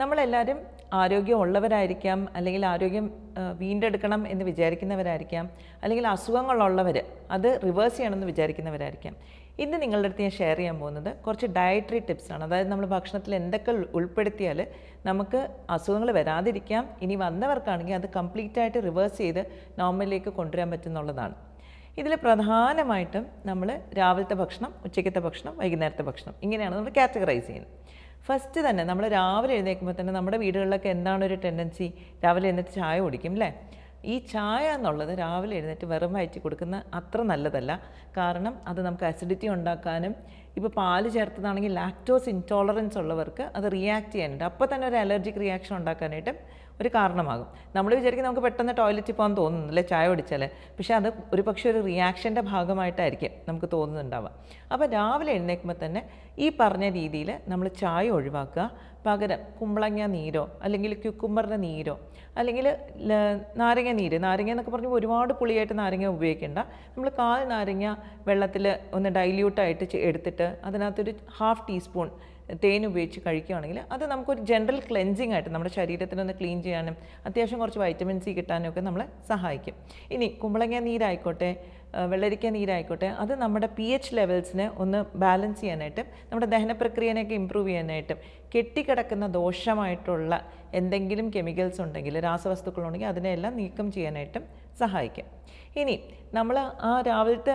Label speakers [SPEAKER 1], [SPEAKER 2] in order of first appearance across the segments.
[SPEAKER 1] നമ്മളെല്ലാവരും ആരോഗ്യമുള്ളവരായിരിക്കാം അല്ലെങ്കിൽ ആരോഗ്യം വീണ്ടെടുക്കണം എന്ന് വിചാരിക്കുന്നവരായിരിക്കാം അല്ലെങ്കിൽ അസുഖങ്ങളുള്ളവർ അത് റിവേഴ്സ് ചെയ്യണമെന്ന് വിചാരിക്കുന്നവരായിരിക്കാം. ഇന്ന് നിങ്ങളുടെ അടുത്ത് ഞാൻ ഷെയർ ചെയ്യാൻ പോകുന്നത് കുറച്ച് ഡയറ്ററി ടിപ്സാണ് അതായത് നമ്മൾ ഭക്ഷണത്തിൽ എന്തൊക്കെ ഉൾപ്പെടുത്തിയാൽ നമുക്ക് അസുഖങ്ങൾ വരാതിരിക്കാം ഇനി വന്നവർക്കാണെങ്കിൽ അത് കംപ്ലീറ്റ് ആയിട്ട് റിവേഴ്സ് ചെയ്ത് നോർമലിലേക്ക് കൊണ്ടുവരാൻ പറ്റുന്നുള്ളതാണ്. ഇതിൽ പ്രധാനമായിട്ടും നമ്മൾ രാവിലത്തെ ഭക്ഷണം ഉച്ചയ്ക്കത്തെ ഭക്ഷണം വൈകുന്നേരത്തെ ഭക്ഷണം ഇങ്ങനെയാണ് നമ്മൾ കാറ്റഗറൈസ് ചെയ്യുന്നത്. ഫസ്റ്റ് തന്നെ നമ്മൾ രാവിലെ എഴുന്നേൽക്കുമ്പോൾ തന്നെ നമ്മുടെ വീടുകളിലൊക്കെ എന്താണ് ഒരു ടെൻഡൻസി രാവിലെ എഴുന്നേറ്റ് ചായ കുടിക്കും അല്ലേ ഈ ചായ എന്നുള്ളത് രാവിലെ എഴുന്നേറ്റ് വെറും വയറ്റി കൊടുക്കുന്ന അത്ര നല്ലതല്ല. കാരണം അത് നമുക്ക് അസിഡിറ്റി ഉണ്ടാക്കാനും ഇപ്പോൾ പാൽ ചേർത്തതാണെങ്കിൽ ലാക്ടോസ് ഇൻടോളറൻസ് ഉള്ളവർക്ക് അത് റിയാക്ട് ചെയ്യാനുണ്ട്. അപ്പോൾ തന്നെ ഒരു അലർജിക് റിയാക്ഷൻ ഉണ്ടാക്കാനായിട്ട് ഒരു കാരണമാകും. നമ്മൾ വിചാരിക്കും നമുക്ക് പെട്ടെന്ന് ടോയ്ലറ്റിൽ പോകാൻ തോന്നുന്നു അല്ലേ? ചായ കുടിച്ചാൽ പക്ഷേ അത് ഒരു പക്ഷേ ഒരു റിയാക്ഷന്റെ ഭാഗമായിട്ടായിരിക്കും നമുക്ക് തോന്നുന്നുണ്ടാവുക. അപ്പോൾ രാവിലെ എഴുന്നേൽക്കുമ്പോൾ തന്നെ ഈ പറഞ്ഞ രീതിയിൽ നമ്മൾ ചായ ഒഴിവാക്കുക. പകരം കുമ്പളങ്ങ നീരോ അല്ലെങ്കിൽ ക്യുക്കുമ്പറിന്റെ നീരോ അല്ലെങ്കിൽ നാരങ്ങ നീര്. നാരങ്ങ എന്നൊക്കെ പറഞ്ഞ് ഒരുപാട് പുളിയായിട്ട് നാരങ്ങ ഉപയോഗിക്കേണ്ട. നമ്മൾ കാൽ നാരങ്ങ വെള്ളത്തിൽ ഒന്ന് ഡൈല്യൂട്ടായിട്ട് എടുത്തിട്ട് അതിനകത്തൊരു ഹാഫ് ടീസ്പൂൺ തേൻ ഉപയോഗിച്ച് കഴിക്കുകയാണെങ്കിൽ അത് നമുക്കൊരു ജനറൽ ക്ലെൻസിങ് ആയിട്ട് നമ്മുടെ ശരീരത്തിനൊന്ന് ക്ലീൻ ചെയ്യാനും അത്യാവശ്യം കുറച്ച് വൈറ്റമിൻ സി കിട്ടാനും ഒക്കെ നമ്മളെ സഹായിക്കും. ഇനി കുമ്പളങ്ങ നീരായിക്കോട്ടെ. വെള്ളരിക്ക നീരായിക്കോട്ടെ. അത് നമ്മുടെ പി എച്ച് ലെവൽസിനെ ഒന്ന് ബാലൻസ് ചെയ്യാനായിട്ടും നമ്മുടെ ദഹന പ്രക്രിയനെയൊക്കെ ഇമ്പ്രൂവ് ചെയ്യാനായിട്ടും കെട്ടിക്കിടക്കുന്ന ദോഷമായിട്ടുള്ള എന്തെങ്കിലും കെമിക്കൽസ് ഉണ്ടെങ്കിൽ രാസവസ്തുക്കളുണ്ടെങ്കിൽ അതിനെയെല്ലാം നീക്കം ചെയ്യാനായിട്ടും സഹായിക്കും. ഇനി നമ്മൾ ആ രാവിലത്തെ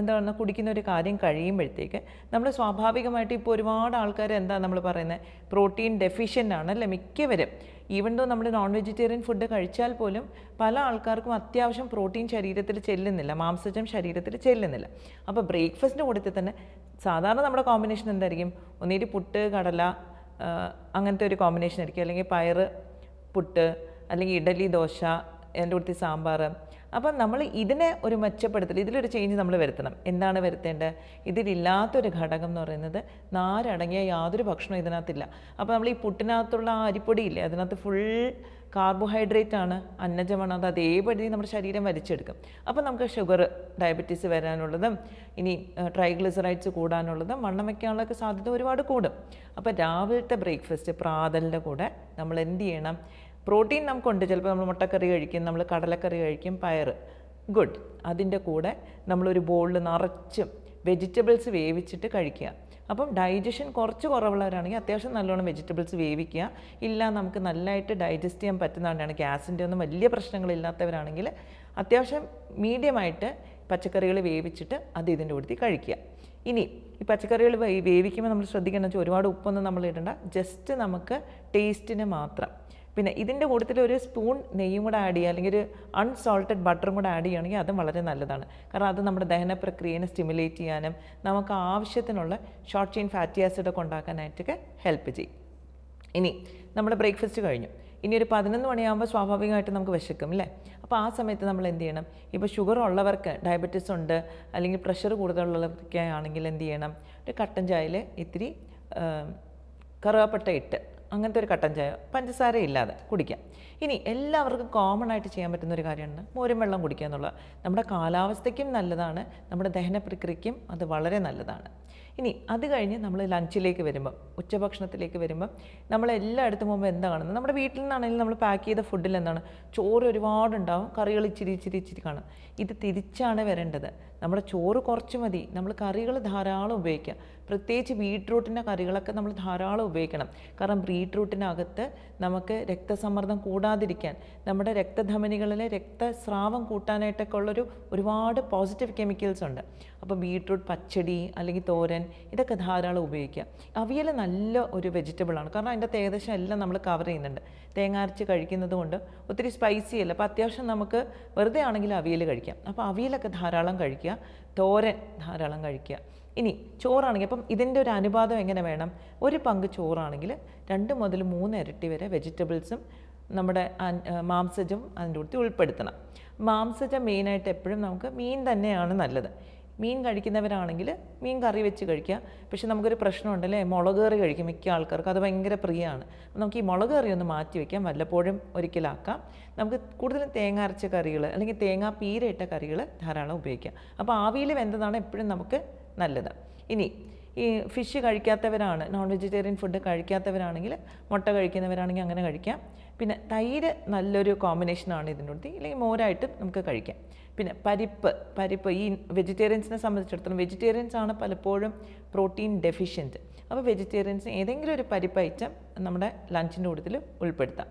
[SPEAKER 1] എന്താ എന്താണ് കുടിക്കുന്ന ഒരു കാര്യം കഴിയുമ്പോഴത്തേക്ക് നമ്മൾ സ്വാഭാവികമായിട്ട് ഇപ്പോൾ ഒരുപാട് ആൾക്കാർ എന്താ നമ്മൾ പറയുന്നത് പ്രോട്ടീൻ ഡെഫിഷ്യന്റ് ആണ് അല്ലേ? മിക്കവരും ഈവൻ ദോ നമ്മൾ നോൺ വെജിറ്റേറിയൻ ഫുഡ് കഴിച്ചാൽ പോലും പല ആൾക്കാർക്കും അത്യാവശ്യം പ്രോട്ടീൻ ശരീരത്തിൽ ചെല്ലുന്നില്ല മാംസജം ശരീരത്തിൽ ചെല്ലുന്നില്ല. അപ്പോൾ ബ്രേക്ക്ഫാസ്റ്റിന്റെ കൂട്ടത്തിൽ തന്നെ സാധാരണ നമ്മുടെ കോമ്പിനേഷൻ എന്തായിരിക്കും? ഒന്നിരി പുട്ട് കടല അങ്ങനത്തെ ഒരു കോമ്പിനേഷൻ ആയിരിക്കും. അല്ലെങ്കിൽ പയർ പുട്ട് അല്ലെങ്കിൽ ഇഡലി ദോശ എന്റെ കൂടുതൽ സാമ്പാർ അപ്പം നമ്മൾ ഇതിനെ ഒരു മെച്ചപ്പെടുത്തൽ ഇതിലൊരു ചേഞ്ച് നമ്മൾ വരുത്തണം. എന്താണ് വരുത്തേണ്ടത്? ഇതിലില്ലാത്തൊരു ഘടകം എന്ന് പറയുന്നത് നാരടങ്ങിയ യാതൊരു ഭക്ഷണവും ഇതിനകത്തില്ല. അപ്പോൾ നമ്മൾ ഈ പുട്ടിനകത്തുള്ള ആ അരിപ്പൊടി ഇല്ലേ അതിനകത്ത് ഫുൾ കാർബോഹൈഡ്രേറ്റ് ആണ് അന്നജമാണ് അത് അതേപടി നമ്മുടെ ശരീരം വലിച്ചെടുക്കും. അപ്പോൾ നമുക്ക് ഷുഗർ ഡയബറ്റീസ് വരാനുള്ളതും ഇനി ട്രൈഗ്ലിസറൈഡ്സ് കൂടാനുള്ളതും വണ്ണം വയ്ക്കാനുള്ള സാധ്യത ഒരുപാട് കൂടും. അപ്പോൾ രാവിലത്തെ ബ്രേക്ക്ഫാസ്റ്റ് പ്രാതലിന്റെ കൂടെ നമ്മൾ എന്ത് ചെയ്യണം? പ്രോട്ടീൻ നമുക്കുണ്ട്. ചിലപ്പോൾ നമ്മൾ മുട്ടക്കറി കഴിക്കും നമ്മൾ കടലക്കറി കഴിക്കും പയർ ഗുഡ്. അതിന്റെ കൂടെ നമ്മളൊരു ബോളിൽ നിറച്ചും വെജിറ്റബിൾസ് വേവിച്ചിട്ട് കഴിക്കുക. അപ്പം ഡൈജഷൻ കുറച്ച് കുറവുള്ളവരാണെങ്കിൽ അത്യാവശ്യം നല്ലോണം വെജിറ്റബിൾസ് വേവിക്കുക. ഇല്ല നമുക്ക് നല്ലതായിട്ട് ഡൈജസ്റ്റ് ചെയ്യാൻ പറ്റുന്നതാണ് ഗ്യാസിന്റെ ഒന്നും വലിയ പ്രശ്നങ്ങളില്ലാത്തവരാണെങ്കിൽ അത്യാവശ്യം മീഡിയമായിട്ട് പച്ചക്കറികൾ വേവിച്ചിട്ട് അത് ഇതിന്റെ കൂടുതൽ കഴിക്കുക. ഇനി ഈ പച്ചക്കറികൾ വേവിക്കുമ്പോൾ നമ്മൾ ശ്രദ്ധിക്കണം വെച്ചാൽ ഒരുപാട് ഉപ്പൊന്നും നമ്മൾ ഇടണ്ട. ജസ്റ്റ് നമുക്ക് ടേസ്റ്റിന് മാത്രം. പിന്നെ ഇതിന്റെ കൂട്ടത്തിൽ ഒരു സ്പൂൺ നെയ്യും കൂടെ ആഡ് ചെയ്യുക അല്ലെങ്കിൽ ഒരു അൺസോൾട്ടഡ് ബട്ടറും കൂടെ ആഡ് ചെയ്യുകയാണെങ്കിൽ അതും വളരെ നല്ലതാണ്. കാരണം അത് നമ്മുടെ ദഹന പ്രക്രിയനെ സ്റ്റിമുലേറ്റ് ചെയ്യാനും നമുക്ക് ആവശ്യത്തിനുള്ള ഷോർട്ട് ചെയിൻ ഫാറ്റി ആസിഡ് ഒക്കെ ഉണ്ടാക്കാനായിട്ടൊക്കെ ഹെൽപ്പ് ചെയ്യും. ഇനി നമ്മുടെ ബ്രേക്ക്ഫാസ്റ്റ് കഴിഞ്ഞു. ഇനി ഒരു പതിനൊന്ന് മണിയാകുമ്പോൾ സ്വാഭാവികമായിട്ട് നമുക്ക് വിശക്കും അല്ലേ അപ്പോൾ ആ സമയത്ത് നമ്മൾ എന്ത് ചെയ്യണം? ഇപ്പോൾ ഷുഗർ ഉള്ളവർക്ക് ഡയബറ്റീസ് ഉണ്ട് അല്ലെങ്കിൽ പ്രഷർ കൂടുതലുള്ളവർക്കൊക്കെ ആണെങ്കിൽ എന്ത് ചെയ്യണം? ഒരു കട്ടൻ ചായയിൽ ഇത്തിരി കറുവപ്പെട്ട ഇട്ട് അങ്ങനത്തെ ഒരു കട്ടൻ ചായ പഞ്ചസാര ഇല്ലാതെ കുടിക്കാം. ഇനി എല്ലാവർക്കും കോമൺ ആയിട്ട് ചെയ്യാൻ പറ്റുന്ന ഒരു കാര്യമാണ് മോരും വെള്ളം കുടിക്കുക എന്നുള്ളത്. നമ്മുടെ കാലാവസ്ഥയ്ക്കും നല്ലതാണ് നമ്മുടെ ദഹന പ്രക്രിയയ്ക്കും അത് വളരെ നല്ലതാണ്. ഇനി അത് കഴിഞ്ഞ് നമ്മൾ ലഞ്ചിലേക്ക് വരുമ്പം ഉച്ചഭക്ഷണത്തിലേക്ക് വരുമ്പം നമ്മൾ എല്ലായിടത്തും പോകുമ്പോൾ എന്താ കാണുന്നത്? നമ്മുടെ വീട്ടിൽ നിന്നാണെങ്കിലും നമ്മൾ പാക്ക് ചെയ്ത ഫുഡിൽ എന്താണ്? ചോറ് ഒരുപാടുണ്ടാവും കറികൾ ഇച്ചിരി ഇച്ചിരി ഇച്ചിരി കാണും. ഇത് തിരിച്ചാണ് വരേണ്ടത്. നമ്മുടെ ചോറ് കുറച്ച് മതി. നമ്മൾ കറികൾ ധാരാളം ഉപയോഗിക്കുക. പ്രത്യേകിച്ച് ബീട്രൂട്ടിന്റെ കറികളൊക്കെ നമ്മൾ ധാരാളം ഉപയോഗിക്കണം. കാരണം ബീട്രൂട്ടിനകത്ത് നമുക്ക് രക്തസമ്മർദ്ദം കൂടാതിരിക്കാൻ നമ്മുടെ രക്തധമനികളിലെ രക്തസ്രാവം കൂട്ടാനായിട്ടൊക്കെ ഉള്ളൊരു ഒരുപാട് പോസിറ്റീവ് കെമിക്കൽസ് ഉണ്ട്. അപ്പോൾ ബീട്രൂട്ട് പച്ചടി അല്ലെങ്കിൽ തോരൻ ഇതൊക്കെ ധാരാളം ഉപയോഗിക്കുക. അവിയൽ നല്ല ഒരു വെജിറ്റബിളാണ് കാരണം അതിന്റെ ഏകദേശം എല്ലാം നമ്മൾ കവർ ചെയ്യുന്നുണ്ട്. തേങ്ങ അരച്ച് കഴിക്കുന്നത് കൊണ്ട് ഒത്തിരി സ്പൈസി അല്ല. അപ്പോൾ അത്യാവശ്യം നമുക്ക് വെറുതെ ആണെങ്കിൽ അവിയൽ കഴിക്കാം. അപ്പോൾ അവിയലൊക്കെ ധാരാളം കഴിക്കുക. തോരൻ ധാരാളം കഴിക്കുക. ഇനി ചോറാണെങ്കിൽ അപ്പം ഇതിന്റെ ഒരു അനുപാതം എങ്ങനെ വേണം? ഒരു പങ്ക് ചോറാണെങ്കിൽ രണ്ട് മുതൽ മൂന്ന് ഇരട്ടി വരെ വെജിറ്റബിൾസും നമ്മുടെ മാംസജം അതിന്റെ കൂടുതൽ ഉൾപ്പെടുത്തണം. മാംസജം മെയിനായിട്ട് എപ്പോഴും നമുക്ക് മീൻ തന്നെയാണ് നല്ലത്. മീൻ കഴിക്കുന്നവരാണെങ്കിൽ മീൻ കറി വെച്ച് കഴിക്കുക. പക്ഷെ നമുക്കൊരു പ്രശ്നമുണ്ട് അല്ലേ? മുളക് കറി കഴിക്കും മിക്ക ആൾക്കാർക്ക്. അത് ഭയങ്കര പ്രിയമാണ്. നമുക്ക് ഈ മുളക് കറി ഒന്ന് മാറ്റി വയ്ക്കാം വല്ലപ്പോഴും ഒരിക്കലാക്കാം. നമുക്ക് കൂടുതലും തേങ്ങ അരച്ച കറികൾ അല്ലെങ്കിൽ തേങ്ങാ പീരയിട്ട കറികൾ ധാരാളം ഉപയോഗിക്കാം. അപ്പോൾ ആവിയിൽ വെന്തതാണ് എപ്പോഴും നമുക്ക് നല്ലത്. ഇനി ഈ ഫിഷ് കഴിക്കാത്തവരാണ് നോൺ വെജിറ്റേറിയൻ ഫുഡ് കഴിക്കാത്തവരാണെങ്കിൽ മുട്ട കഴിക്കുന്നവരാണെങ്കിൽ അങ്ങനെ കഴിക്കാം. പിന്നെ തൈര് നല്ലൊരു കോമ്പിനേഷനാണ് ഇതിന്റെ കൂടെ ഇല്ലെങ്കിൽ മോരായിട്ട് നമുക്ക് കഴിക്കാം. പിന്നെ പരിപ്പ് പരിപ്പ് ഈ വെജിറ്റേറിയൻസിനെ സംബന്ധിച്ചിടത്തോളം വെജിറ്റേറിയൻസ് ആണ് പലപ്പോഴും പ്രോട്ടീൻ ഡെഫിഷ്യന്റ് അപ്പോൾ വെജിറ്റേറിയൻസിന് ഏതെങ്കിലും ഒരു പരിപ്പ് ഐറ്റം നമ്മുടെ ലഞ്ചിന്റെ കൂട്ടത്തിൽ ഉൾപ്പെടുത്താം.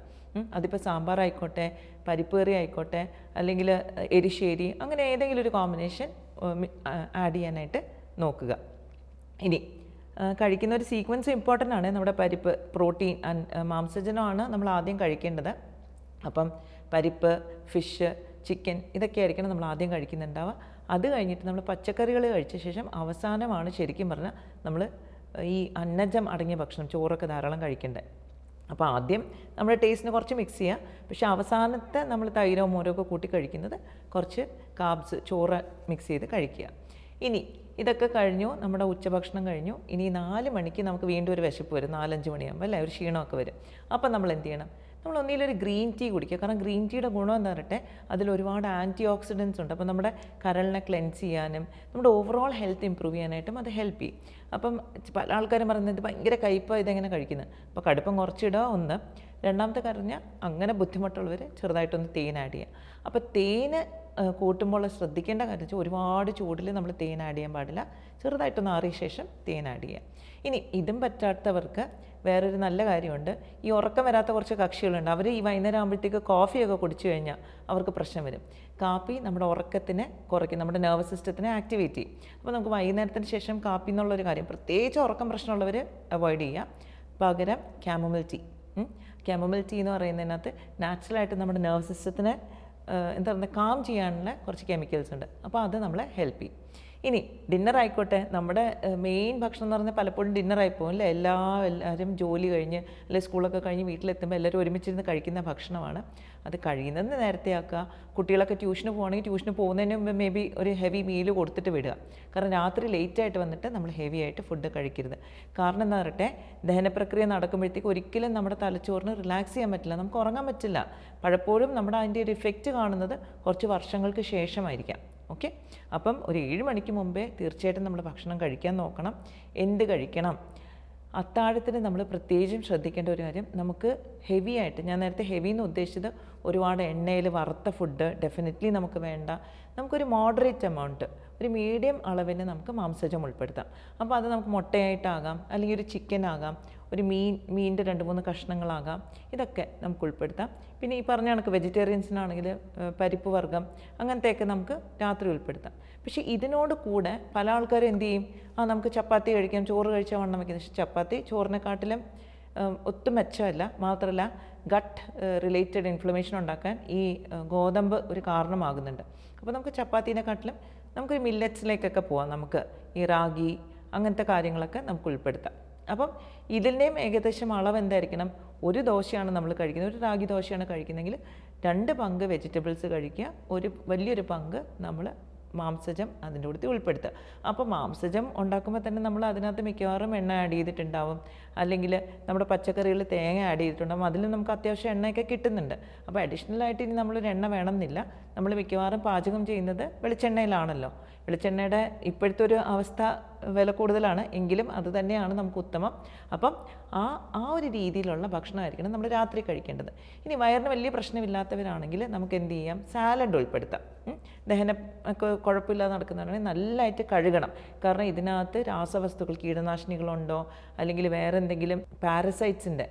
[SPEAKER 1] അതിപ്പോൾ സാമ്പാർ ആയിക്കോട്ടെ പരിപ്പ് കറി ആയിക്കോട്ടെ അല്ലെങ്കിൽ എരിശ്ശേരി അങ്ങനെ ഏതെങ്കിലും ഒരു കോമ്പിനേഷൻ ആഡ് ചെയ്യാനായിട്ട് നോക്കുക. ഇനി കഴിക്കുന്ന ഒരു സീക്വൻസ് ഇമ്പോർട്ടന്റ് ആണ്. നമ്മുടെ പരിപ്പ് പ്രോട്ടീൻ ആൻഡ് മാംസജനമാണ് നമ്മൾ ആദ്യം കഴിക്കേണ്ടത്. അപ്പം പരിപ്പ് ഫിഷ് ചിക്കൻ ഇതൊക്കെ ആയിരിക്കണം നമ്മൾ ആദ്യം കഴിക്കുന്നുണ്ടാവുക. അത് കഴിഞ്ഞിട്ട് നമ്മൾ പച്ചക്കറികൾ കഴിച്ച ശേഷം അവസാനമാണ് ശരിക്കും പറഞ്ഞാൽ നമ്മൾ ഈ അന്നജം അടങ്ങിയ ഭക്ഷണം ചോറൊക്കെ ധാരാളം കഴിക്കേണ്ടത്. അപ്പോൾ ആദ്യം നമ്മുടെ ടേസ്റ്റിന് കുറച്ച് മിക്സ് ചെയ്യുക പക്ഷേ അവസാനത്തെ നമ്മൾ തൈരോ മോരോ ഒക്കെ കൂട്ടി കഴിക്കുന്നത് കുറച്ച് കാബ്സ് ചോറ് മിക്സ് ചെയ്ത് കഴിക്കുക. ഇനി ഇതൊക്കെ കഴിഞ്ഞു നമ്മുടെ ഉച്ചഭക്ഷണം കഴിഞ്ഞു. ഇനി നാല് മണിക്ക് നമുക്ക് വീണ്ടും ഒരു വിശപ്പ് വരും നാലഞ്ച് മണിയാകുമ്പോൾ അല്ലേ? ഒരു ക്ഷീണമൊക്കെ വരും. അപ്പം നമ്മൾ എന്ത് ചെയ്യണം? നമ്മൾ ഒന്നിലും ഒരു ഗ്രീൻ ടീ കുടിക്കുക. കാരണം ഗ്രീൻ ടീയുടെ ഗുണം എന്താ പറയട്ടെ അതിൽ ഒരുപാട് ആന്റി ഓക്സിഡൻസ് ഉണ്ട്. അപ്പോൾ നമ്മുടെ കരളിനെ ക്ലെൻസ് ചെയ്യാനും നമ്മുടെ ഓവറോൾ ഹെൽത്ത് ഇമ്പ്രൂവ് ചെയ്യാനായിട്ടും അത് ഹെൽപ്പ് ചെയ്യും. അപ്പം പല ആൾക്കാരും പറയുന്നത് ഭയങ്കര കയ്പ ഇതെങ്ങനെ കഴിക്കുന്നത്? അപ്പോൾ കടുപ്പം കുറച്ചിടുക ഒന്ന്. രണ്ടാമത്തെ കാര്യം അങ്ങനെ ബുദ്ധിമുട്ടുള്ളവർ ചെറുതായിട്ടൊന്ന് തേൻ ആഡ് ചെയ്യുക. അപ്പോൾ തേന് കൂട്ടുമ്പോൾ ശ്രദ്ധിക്കേണ്ട കാര്യം വെച്ചാൽ ഒരുപാട് ചൂടിൽ നമ്മൾ തേൻ ആഡ് ചെയ്യാൻ പാടില്ല. ചെറുതായിട്ടൊന്ന് ആറിയ ശേഷം തേൻ ആഡ് ചെയ്യുക ഇനി ഇതും പറ്റാത്തവർക്ക് വേറൊരു നല്ല കാര്യമുണ്ട്. ഈ ഉറക്കം വരാത്ത കുറച്ച് കക്ഷികളുണ്ട്. അവർ ഈ വൈകുന്നേരം ആകുമ്പോഴത്തേക്ക് കോഫിയൊക്കെ കുടിച്ചു കഴിഞ്ഞാൽ അവർക്ക് പ്രശ്നം വരും. കാപ്പി നമ്മുടെ ഉറക്കത്തിനെ കുറയ്ക്കും. നമ്മുടെ നെർവസ് സിസ്റ്റത്തിനെ ആക്ടിവേറ്റ് ചെയ്യും. അപ്പോൾ നമുക്ക് വൈകുന്നേരത്തിന് ശേഷം കാപ്പി എന്നുള്ളൊരു കാര്യം പ്രത്യേകിച്ച് ഉറക്കം പ്രശ്നമുള്ളവർ അവോയ്ഡ് ചെയ്യുക പകരം ക്യാമമിൽ ടീ ക്യാമമിൽ ടീ എന്ന് പറയുന്നതിനകത്ത് നാച്ചുറലായിട്ട് നമ്മുടെ നെർവസ് സിസ്റ്റത്തിനെ എന്താ പറയുക കാം ചെയ്യാനുള്ള കുറച്ച് കെമിക്കൽസ് ഉണ്ട്. അപ്പോൾ അത് നമ്മളെ ഹെൽപ്പ് ചെയ്യും. ഇനി ഡിന്നർ ആയിക്കോട്ടെ. നമ്മുടെ മെയിൻ ഭക്ഷണം എന്ന് പറഞ്ഞാൽ പലപ്പോഴും ഡിന്നർ ആയി പോകും അല്ലേ? എല്ലാ എല്ലാവരും ജോലി കഴിഞ്ഞ് അല്ലെങ്കിൽ സ്കൂളൊക്കെ കഴിഞ്ഞ് വീട്ടിലെത്തുമ്പോൾ എല്ലാവരും ഒരുമിച്ചിരുന്ന് കഴിക്കുന്ന ഭക്ഷണമാണ്. അത് കഴിയുന്നത് നേരത്തെ ആക്കുക. കുട്ടികളൊക്കെ ട്യൂഷന് പോകുകയാണെങ്കിൽ ട്യൂഷന് പോകുന്നതിന് മുമ്പ് മേ ബി ഒരു ഹെവി മീൽ കൊടുത്തിട്ട് വിടുക. കാരണം രാത്രി ലേറ്റ് ആയിട്ട് വന്നിട്ട് നമ്മൾ ഹെവി ആയിട്ട് ഫുഡ് കഴിക്കരുത്. കാരണം എന്താ പറയട്ടെ? ദഹനപ്രക്രിയ നടക്കുമ്പോഴത്തേക്ക് ഒരിക്കലും നമ്മുടെ തലച്ചോറിന് റിലാക്സ് ചെയ്യാൻ പറ്റില്ല. നമുക്ക് ഉറങ്ങാൻ പറ്റില്ല. പലപ്പോഴും നമ്മുടെ അതിന്റെ ഒരു ഇഫക്റ്റ് കാണുന്നത് കുറച്ച് വർഷങ്ങൾക്ക് ശേഷമായിരിക്കാം. ഓക്കെ അപ്പം ഒരു ഏഴ് മണിക്ക് മുമ്പേ തീർച്ചയായിട്ടും നമ്മൾ ഭക്ഷണം കഴിക്കാൻ നോക്കണം. എന്ത് കഴിക്കണം? അത്താഴത്തിന് നമ്മൾ പ്രത്യേകിച്ചും ശ്രദ്ധിക്കേണ്ട ഒരു കാര്യം നമുക്ക് ഹെവി ആയിട്ട് ഞാൻ നേരത്തെ ഹെവി എന്ന് ഉദ്ദേശിച്ചത് ഒരുപാട് എണ്ണയിൽ വറുത്ത ഫുഡ് ഡെഫിനറ്റ്ലി നമുക്ക് വേണ്ട. നമുക്കൊരു മോഡറേറ്റ് എമൗണ്ട് ഒരു മീഡിയം അളവിന് നമുക്ക് മാംസജം ഉൾപ്പെടുത്താം. അപ്പോൾ അത് നമുക്ക് മുട്ടയായിട്ടാകാം അല്ലെങ്കിൽ ഒരു ചിക്കൻ ആകാം ഒരു മീൻ മീനിന്റെ രണ്ട് മൂന്ന് കഷ്ണങ്ങളാകാം. ഇതൊക്കെ നമുക്ക് ഉൾപ്പെടുത്താം. പിന്നെ ഈ പറഞ്ഞ കണക്ക് വെജിറ്റേറിയൻസിനാണെങ്കിൽ പരിപ്പ് വർഗം അങ്ങനത്തെയൊക്കെ നമുക്ക് രാത്രി ഉൾപ്പെടുത്താം. പക്ഷേ ഇതിനോട് കൂടെ പല ആൾക്കാരും എന്ത് ചെയ്യും? ആ നമുക്ക് ചപ്പാത്തി കഴിക്കാം ചോറ് കഴിച്ചാൽ വണ്ണം വയ്ക്കുന്നത് പക്ഷേ ചപ്പാത്തി ചോറിനെക്കാട്ടിലും ഒട്ടും മെച്ചമല്ല. മാത്രമല്ല ഗട്ട് റിലേറ്റഡ് ഇൻഫ്ലമേഷൻ ഉണ്ടാക്കാൻ ഈ ഗോതമ്പ് ഒരു കാരണമാകുന്നുണ്ട്. അപ്പോൾ നമുക്ക് ചപ്പാത്തിനെക്കാട്ടിലും നമുക്ക് മില്ലറ്റ്സിലേക്കൊക്കെ പോവാം നമുക്ക്. ഈ റാഗി അങ്ങനത്തെ കാര്യങ്ങളൊക്കെ നമുക്ക് ഉൾപ്പെടുത്താം. അപ്പം ഇതിന്റെയും ഏകദേശം അളവ് എന്തായിരിക്കണം? ഒരു ദോശയാണ് നമ്മൾ കഴിക്കുന്നത്. ഒരു റാഗി ദോശയാണ് കഴിക്കുന്നതെങ്കിൽ രണ്ട് പങ്ക് വെജിറ്റബിൾസ് കഴിക്കുക. ഒരു വലിയൊരു പങ്ക് നമ്മൾ മാംസജം അതിന്റെ കൂടെ ഉൾപ്പെടുത്തുക. അപ്പോൾ മാംസജം ഉണ്ടാക്കുമ്പോൾ തന്നെ നമ്മൾ അതിനകത്ത് മിക്കവാറും എണ്ണ ആഡ് ചെയ്തിട്ടുണ്ടാവും. അല്ലെങ്കിൽ നമ്മുടെ പച്ചക്കറികളിൽ തേങ്ങ ആഡ് ചെയ്തിട്ടുണ്ടാവും. അതിൽ നമുക്ക് അത്യാവശ്യം എണ്ണയൊക്കെ കിട്ടുന്നുണ്ട്. അപ്പോൾ അഡീഷണൽ ആയിട്ട് ഇനി നമ്മളൊരു എണ്ണ വേണമെന്നില്ല. നമ്മൾ മിക്കവാറും പാചകം ചെയ്യുന്നത് വെളിച്ചെണ്ണയിലാണല്ലോ. വെളിച്ചെണ്ണയുടെ ഇപ്പോഴത്തെ ഒരു അവസ്ഥ വില കൂടുതലാണ് എങ്കിലും അത് തന്നെയാണ് നമുക്ക് ഉത്തമം. അപ്പം ആ ആ ഒരു രീതിയിലുള്ള ഭക്ഷണമായിരിക്കണം നമ്മൾ രാത്രി കഴിക്കേണ്ടത്. ഇനി വയറിന് വലിയ പ്രശ്നമില്ലാത്തവരാണെങ്കിൽ നമുക്ക് എന്ത് ചെയ്യാം? സാലഡ് ഉൾപ്പെടുത്താം. ദഹന ഒക്കെ കുഴപ്പമില്ലാതെ നടക്കുന്നവരാണെങ്കിൽ നല്ലതായിട്ട് കഴുകണം. കാരണം ഇതിനകത്ത് രാസവസ്തുക്കൾ കീടനാശിനികളുണ്ടോ? അല്ലെങ്കിൽ വേറെ എന്തെങ്കിലും പാരസൈറ്റ്സിന്റെ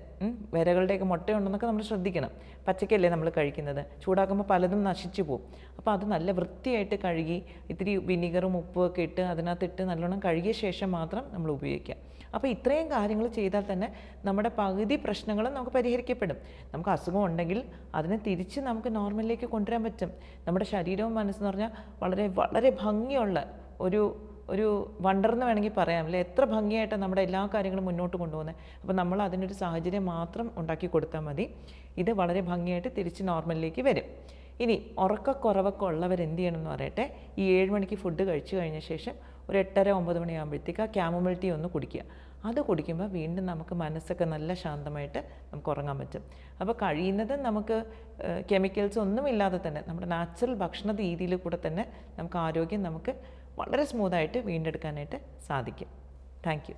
[SPEAKER 1] വിരകളുടെയൊക്കെ മുട്ടയുണ്ടെന്നൊക്കെ നമ്മൾ ശ്രദ്ധിക്കണം. പച്ചക്കല്ലേ നമ്മൾ കഴിക്കുന്നത്? ചൂടാക്കുമ്പോൾ പലതും നശിച്ചു പോകും അപ്പോൾ അത് നല്ല വൃത്തിയായിട്ട് കഴുകി ഇത്തിരി വിനീഗറും ഉപ്പും ഒക്കെ ഇട്ട് അതിനകത്തിട്ട് നല്ലോണം കഴുകിയ ശേഷം മാത്രം നമ്മൾ ഉപയോഗിക്കുക. അപ്പോൾ ഇത്രയും കാര്യങ്ങൾ ചെയ്താൽ തന്നെ നമ്മുടെ പകുതി പ്രശ്നങ്ങളും നമുക്ക് പരിഹരിക്കപ്പെടും. നമുക്ക് അസുഖം ഉണ്ടെങ്കിൽ അതിനെ തിരിച്ച് നമുക്ക് നോർമലിലേക്ക് കൊണ്ടുവരാൻ പറ്റും. നമ്മുടെ ശരീരവും മനസ്സെന്ന് പറഞ്ഞാൽ വളരെ വളരെ ഭംഗിയുള്ള ഒരു ഒരു വണ്ടർ എന്ന് വേണമെങ്കിൽ പറയാം. അല്ലെ? എത്ര ഭംഗിയായിട്ട് നമ്മുടെ എല്ലാ കാര്യങ്ങളും മുന്നോട്ട് കൊണ്ടുപോകുന്നത് അപ്പോൾ നമ്മൾ അതിനൊരു സാഹചര്യം മാത്രം ഉണ്ടാക്കി കൊടുത്താൽ മതി. ഇത് വളരെ ഭംഗിയായിട്ട് തിരിച്ച് നോർമലിലേക്ക് വരും. ഇനി ഉറക്കക്കുറവൊക്കെ ഉള്ളവർ എന്ത് ചെയ്യണം എന്ന് പറയട്ടെ? ഈ ഏഴ് മണിക്ക് ഫുഡ് കഴിച്ചു കഴിഞ്ഞ ശേഷം ഒരു എട്ടര ഒമ്പത് മണിയാകുമ്പോഴത്തേക്ക് ആ ക്യാമമിൽ ടീ ഒന്ന് കുടിക്കുക. അത് കുടിക്കുമ്പോൾ വീണ്ടും നമുക്ക് മനസ്സൊക്കെ നല്ല ശാന്തമായിട്ട് നമുക്ക് ഉറങ്ങാൻ പറ്റും. അപ്പോൾ കഴിയുന്നത് നമുക്ക് കെമിക്കൽസ് ഒന്നുമില്ലാതെ തന്നെ നമ്മുടെ നാച്ചുറൽ ഭക്ഷണ രീതിയിൽ കൂടെ തന്നെ നമുക്ക് ആരോഗ്യം നമുക്ക് വളരെ സ്മൂത്തായിട്ട് വീണ്ടെടുക്കാനായിട്ട് സാധിക്കും. താങ്ക്